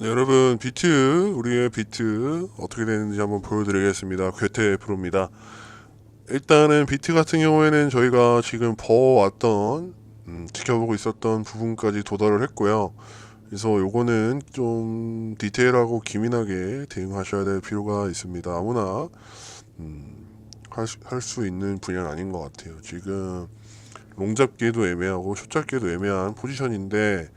네, 여러분 비트 우리의 비트 어떻게 되는지 한번 보여드리겠습니다. 괴테 프로입니다. 일단은 비트 같은 경우에는 저희가 지금 버왔던 음, 지켜보고 있었던 부분까지 도달을 했고요. 그래서 요거는 좀 디테일하고 기민하게 대응하셔야 될 필요가 있습니다. 아무나 음, 할수 있는 분야는 아닌 것 같아요. 지금 롱 잡기에도 애매하고 숏 잡기에도 애매한 포지션인데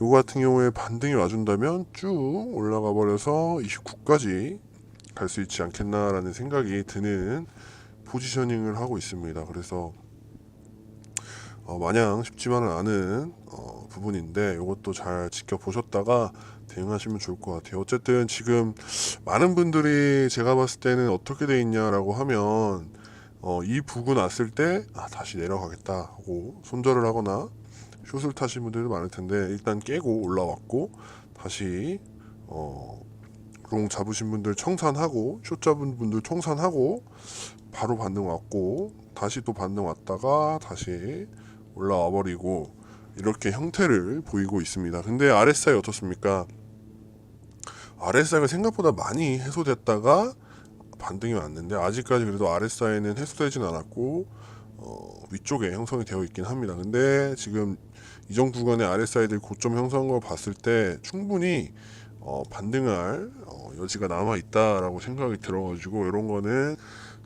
요거 같은 경우에 반등이 와준다면 쭉 올라가 버려서 29까지 갈 수 있지 않겠나라는 생각이 드는 포지셔닝을 하고 있습니다. 그래서 어, 마냥 쉽지만은 않은 어, 부분인데 이것도 잘 지켜보셨다가 대응하시면 좋을 것 같아요. 어쨌든 지금 많은 분들이 제가 봤을 때는 어떻게 돼 있냐라고 하면 어, 이 부근 왔을 때 아, 다시 내려가겠다 하고 손절을 하거나 숏을 타신 분들도 많을 텐데 일단 깨고 올라왔고 다시 어, 롱 잡으신 분들 청산하고 숏 잡은 분들 청산하고 바로 반등 왔고 다시 또 반등 왔다가 다시 올라와 버리고 이렇게 형태를 보이고 있습니다. 근데 RSI 어떻습니까? RSI가 생각보다 많이 해소됐다가 반등이 왔는데 아직까지 그래도 RSI는 해소되진 않았고 어, 위쪽에 형성이 되어 있긴 합니다. 근데 지금 이전 구간의 RSI들 고점 형성한 걸 봤을 때 충분히 어, 반등할 어, 여지가 남아 있다라고 생각이 들어가지고 이런 거는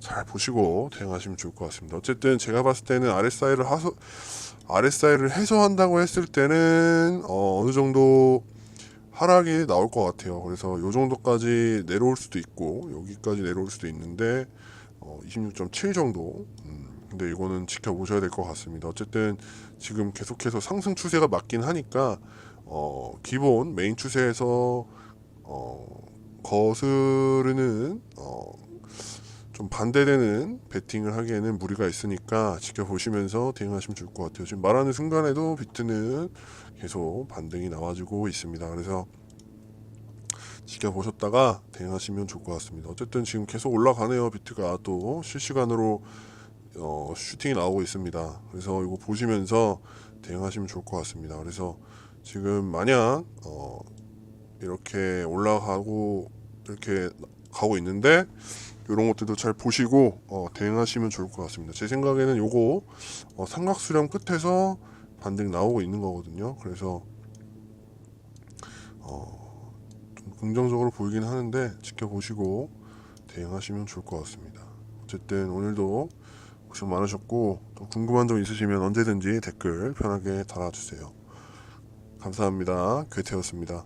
잘 보시고 대응하시면 좋을 것 같습니다. 어쨌든 제가 봤을 때는 RSI를 하소 RSI를 해소한다고 했을 때는 어, 어느 정도 하락이 나올 것 같아요. 그래서 요 정도까지 내려올 수도 있고 여기까지 내려올 수도 있는데 어, 26.7 정도. 음, 근데 이거는 지켜보셔야 될 것 같습니다. 어쨌든 지금 계속해서 상승 추세가 맞긴 하니까 어, 기본 메인 추세에서 어, 거스르는 어, 좀 반대되는 베팅을 하기에는 무리가 있으니까 지켜보시면서 대응하시면 좋을 것 같아요. 지금 말하는 순간에도 비트는 계속 반등이 나와주고 있습니다. 그래서 지켜보셨다가 대응하시면 좋을 것 같습니다. 어쨌든 지금 계속 올라가네요. 비트가 또 실시간으로 어, 슈팅이 나오고 있습니다. 그래서 이거 보시면서 대응하시면 좋을 것 같습니다. 그래서 지금 마냥 어, 이렇게 올라가고 이렇게 가고 있는데 이런 것들도 잘 보시고 어, 대응하시면 좋을 것 같습니다. 제 생각에는 요거 어, 삼각 수렴 끝에서 반등 나오고 있는 거거든요. 그래서 어, 좀 긍정적으로 보이긴 하는데 지켜보시고 대응하시면 좋을 것 같습니다. 어쨌든 오늘도 고생 많으셨고 또 궁금한 점 있으시면 언제든지 댓글 편하게 달아주세요. 감사합니다. 괴태였습니다.